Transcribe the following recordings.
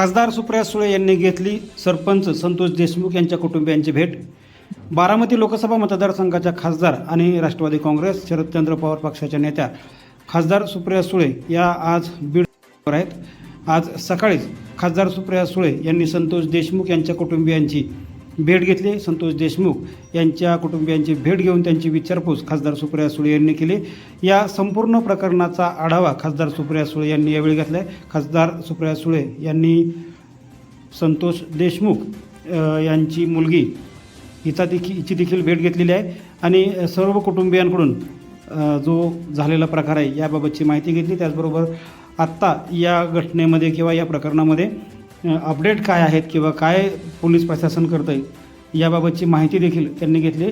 खासदार सुप्रिया सुळे यांनी घेतली सरपंच संतोष देशमुख यांच्या कुटुंबियांची भेट. बारामती लोकसभा मतदारसंघाच्या खासदार आणि राष्ट्रवादी काँग्रेस शरदचंद्र पवार पक्षाच्या नेत्या खासदार सुप्रिया सुळे या आज बीड आहेत. आज सकाळीच खासदार सुप्रिया सुळे यांनी संतोष देशमुख यांच्या कुटुंबियांची भेट घेतली. संतोष देशमुख यांच्या कुटुंबियांची भेट घेऊन त्यांची विचारपूस खासदार सुप्रिया सुळे यांनी केली. या संपूर्ण प्रकरणाचा आढावा खासदार सुप्रिया सुळे यांनी यावेळी घेतला आहे खासदार सुप्रिया सुळे यांनी संतोष देशमुख यांची मुलगी हिचा देखील हिची देखील भेट घेतलेली आहे. आणि सर्व कुटुंबियांकडून जो झालेला प्रकार आहे याबाबतची माहिती घेतली. त्याचबरोबर आत्ता या घटनेमध्ये किंवा या प्रकरणामध्ये अपडेट काय आहेत किंवा काय पोलीस प्रशासन करतं आहे याबाबतची माहिती देखील त्यांनी घेतली.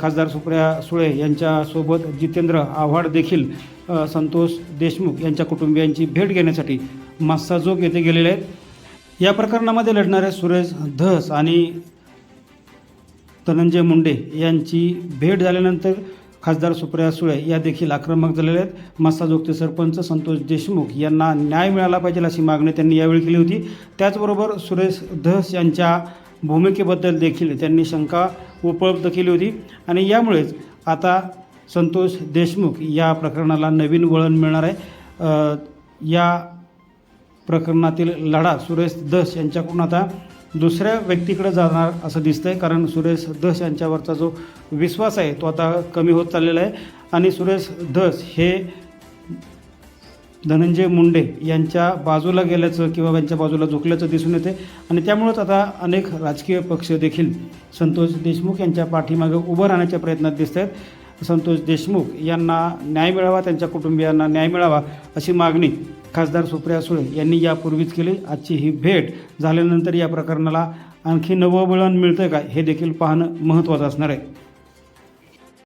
खासदार सुप्रिया सुळे यांच्यासोबत जितेंद्र आव्हाड देखील संतोष देशमुख यांच्या कुटुंबियांची भेट घेण्यासाठी मास्साजोग येथे गेलेले आहेत. या प्रकरणामध्ये लढणारे सुरेश धस आणि धनंजय मुंडे यांची भेट झाल्यानंतर खासदार सुप्रिया सुळे या देखील आक्रमक झालेले आहेत. मस्साजोगचे सरपंच संतोष देशमुख यांना न्याय मिळाला पाहिजे अशी मागणी त्यांनी यावेळी केली होती. त्याचबरोबर सुरेश धस यांच्या भूमिकेबद्दल देखील त्यांनी शंका उपलब्ध केली होती. आणि यामुळेच आता संतोष देशमुख या प्रकरणाला नवीन वळण मिळणार आहे. या प्रकरणातील लढा सुरेश दस यांच्याकडून आता दुसऱ्या व्यक्तीकडे जाणार असं दिसतंय कारण सुरेश धस यांच्यावरचा जो विश्वास आहे तो आता कमी होत चाललेला आहे. आणि सुरेश धस हे धनंजय मुंडे यांच्या बाजूला गेल्याचं किंवा यांच्या बाजूला झुकल्याचं दिसून येते. आणि त्यामुळंच आता अनेक राजकीय पक्ष देखील संतोष देशमुख यांच्या पाठीमागे उभं राहण्याच्या प्रयत्नात दिसत आहेत. संतोष देशमुख यांना न्याय मिळावा त्यांच्या कुटुंबियांना न्याय मिळावा अशी मागणी खासदार सुप्रिया सुळे यांनी यापूर्वीच केली. आजची ही भेट झाल्यानंतर या प्रकरणाला आणखी नवं वळण मिळतं का हे देखील पाहणं महत्त्वाचं असणार आहे.